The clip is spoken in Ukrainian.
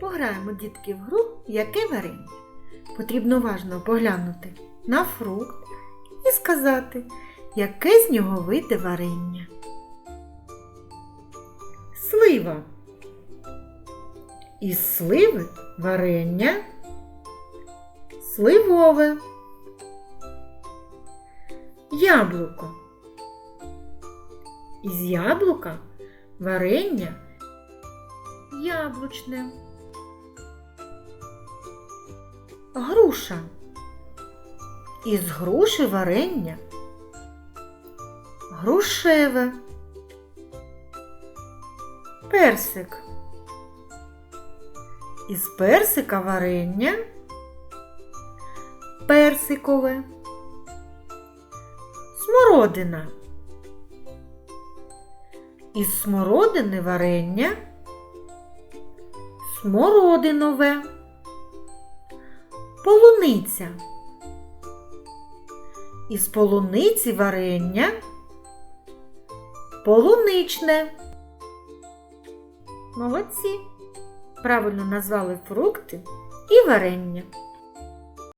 Пограємо, дітки, в гру яке варення. Потрібно уважно поглянути на фрукт і сказати, яке з нього вийде варення. Слива. Із сливи варення сливове. Яблуко. Із яблука варення яблучне. Груша. Із груші варення грушеве. Персик. Із персика варення персикове. Смородина. Із смородини варення смородинове. Полуниця. Із полуниці варення полуничне. Молодці. Правильно назвали фрукти і варення.